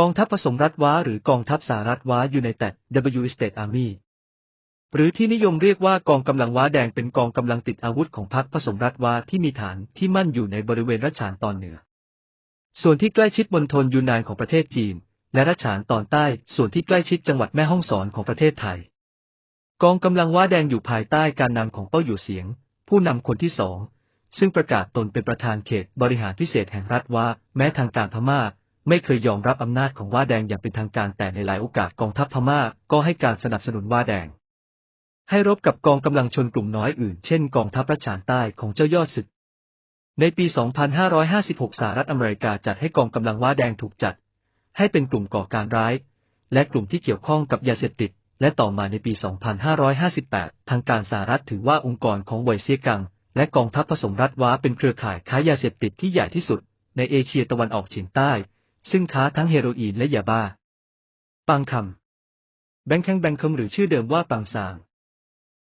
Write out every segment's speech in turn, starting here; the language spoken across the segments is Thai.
กองทัพผสมรัฐว้าหรือกองทัพสหรัฐว้ายูไนเต็ด W State Army หรือที่นิยมเรียกว่ากองกำลังว้าแดงเป็นกองกำลังติดอาวุธของพรรคผสมรัฐว้าที่มีฐานที่มั่นอยู่ในบริเวณรัชฉานตอนเหนือ ส่วนที่ใกล้ชิดมณฑลยูนนานของประเทศจีน และรัชฉานตอนใต้ ส่วนที่ใกล้ชิดจังหวัดแม่ฮ่องสอนของประเทศไทย กองกำลังว้าแดงอยู่ภายใต้การนำของเป้าอยู่เสียง ผู้นำคนที่สองซึ่งประกาศตนเป็นประธานเขตบริหารพิเศษแห่งรัฐว่าแม้ทางการพม่า ไม่เคยยอมรับอำนาจของว่าแดงอย่างเป็นทางการแต่ในหลายโอกาสกองทัพพม่าก็ให้การสนับสนุนว่าแดง ให้รบกับกองกำลังชนกลุ่มน้อยอื่นเช่นกองทัพรัชานใต้ของเจ้ายอดศึก ในปี 2556 สหรัฐอเมริกาจัดให้กองกำลังว่าแดงถูกจัด ให้เป็นกลุ่มก่อการร้าย และกลุ่มที่เกี่ยวข้องกับยาเสพติด และต่อมาในปี 2558 ทางการสหรัฐถือว่าองค์กรของไวเซียกัง และกองทัพผสมรัฐว้าเป็นเครือข่ายค้ายาเสพติดที่ใหญ่ที่สุด ในเอเชียตะวันออกเฉียงใต้ ซึ่งค้าทั้งเฮโรอีนและยาบ้า ปังคำแบงแคงแบงคมหรือชื่อเดิมว่าปังซาง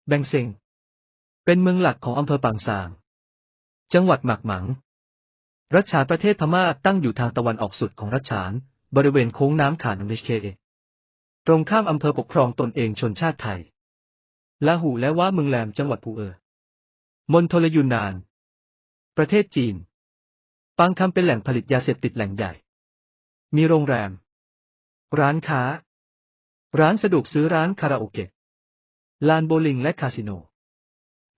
แบงเซง เป็นเมืองหลักของอำเภอปังซาง จังหวัดหมากหมัง รัชฉานประเทศพม่าตั้งอยู่ทางตะวันออกสุดของรัชฉาน บริเวณโค้งน้ำขานอเมชเคตรงข้ามอำเภอปกครองตนเองชนชาติไทยลาหูและว่าเมืองแหลมจังหวัดภูเออมณฑลยูนนาน ประเทศจีน ปังคำเป็นแหล่งผลิตยาเสพติดแหล่งใหญ่ มีโรงแรม ร้านค้า ร้านสะดวกซื้อร้านคาราโอเกะ ลานโบลิ่งและคาสิโน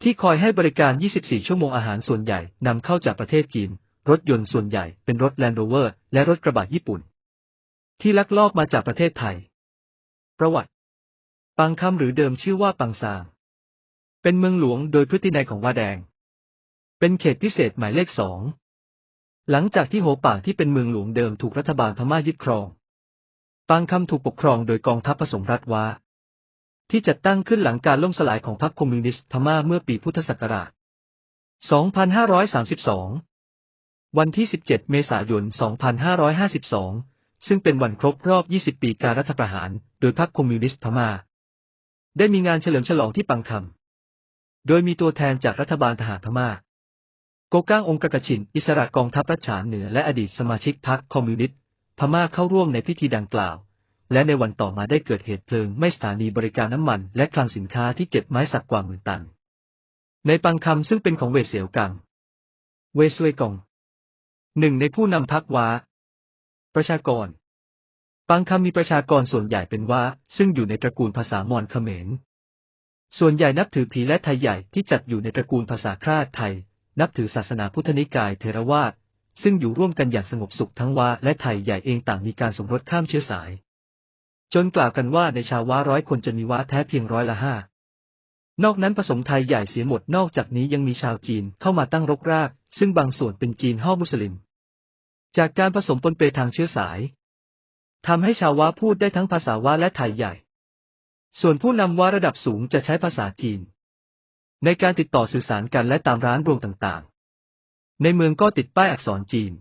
ที่คอยให้บริการ 24 ชั่วโมงอาหารส่วนใหญ่นำเข้าจากประเทศจีน รถยนต์ส่วนใหญ่เป็นรถแลนด์โรเวอร์และรถกระบะญี่ปุ่น ที่ลักลอบมาจากประเทศไทย ประวัติ ปังคำหรือเดิมชื่อว่าปังซาง เป็นเมืองหลวงโดยพฤตินัยของว่าแดง เป็นเขตพิเศษหมายเลขสอง หลังจากที่โหป่าที่เป็นเมืองหลวงเดิมถูกรัฐบาลพม่ายึดครองปังคำถูกปกครองโดยกองทัพผสมรัฐวาที่จัดตั้งขึ้นหลังการล่มสลายของพรรคคอมมิวนิสต์พม่าเมื่อปีพุทธศักราช 2532 วันที่ 17 เมษายน 2552 ซึ่งเป็นวันครบรอบ 20 ปีการรัฐประหาร โดยพรรคคอมมิวนิสต์พม่า ได้มีงานเฉลิมฉลองที่ปังคำ โดยมีตัวแทนจากรัฐบาลทหารพม่า โกก้างองค์กระกชิน อิสระกองทัพรัชฉานเหนือและอดีตสมาชิกพรรคคอมมิวนิสต์พม่าเข้าร่วมในพิธีดังกล่าว และในวันต่อมาได้เกิดเหตุเพลิงไหม้สถานีบริการน้ำมัน และคลังสินค้าที่เก็บไม้สักกว่าหมื่นตัน ในปังคำซึ่งเป็นของเวเสียวกัง เวซวยกอง หนึ่งในผู้นำพรรคว้าประชากร ปังคำมีประชากรส่วนใหญ่เป็นว่าซึ่งอยู่ในตระกูลภาษามอญเขมร ส่วนใหญ่นับถือผีและไทยใหญ่ที่จัดอยู่ในตระกูลภาษาคราดไทย นับถือศาสนาพุทธนิกายเทรวาสซึ่งอยู่ร่วมกันอย่างสงบสุขทั้งวาและไทยใหญ่เองต่างมีการสมรสข้ามเชื้อสาย จนกล่าวกันว่าในชาวว้าร้อยคนจะมีว้าแท้เพียงร้อยละห้านอกนั้นผสมไทยใหญ่เสียหมดนอกจากนี้ยังมีชาวจีนเข้ามาตั้งรกราก ซึ่งบางส่วนเป็นจีนฮ่อมุสลิม จากการผสมปนเปทางเชื้อสายทำให้ชาวว้าพูดได้ทั้งภาษาว้าและไทยใหญ่ ส่วนผู้นำว้าระดับสูงจะใช้ภาษาจีน ในการติดต่อสื่อสารกันและตามร้านรวงต่างๆ ในเมืองก็ติดป้ายอักษรจีน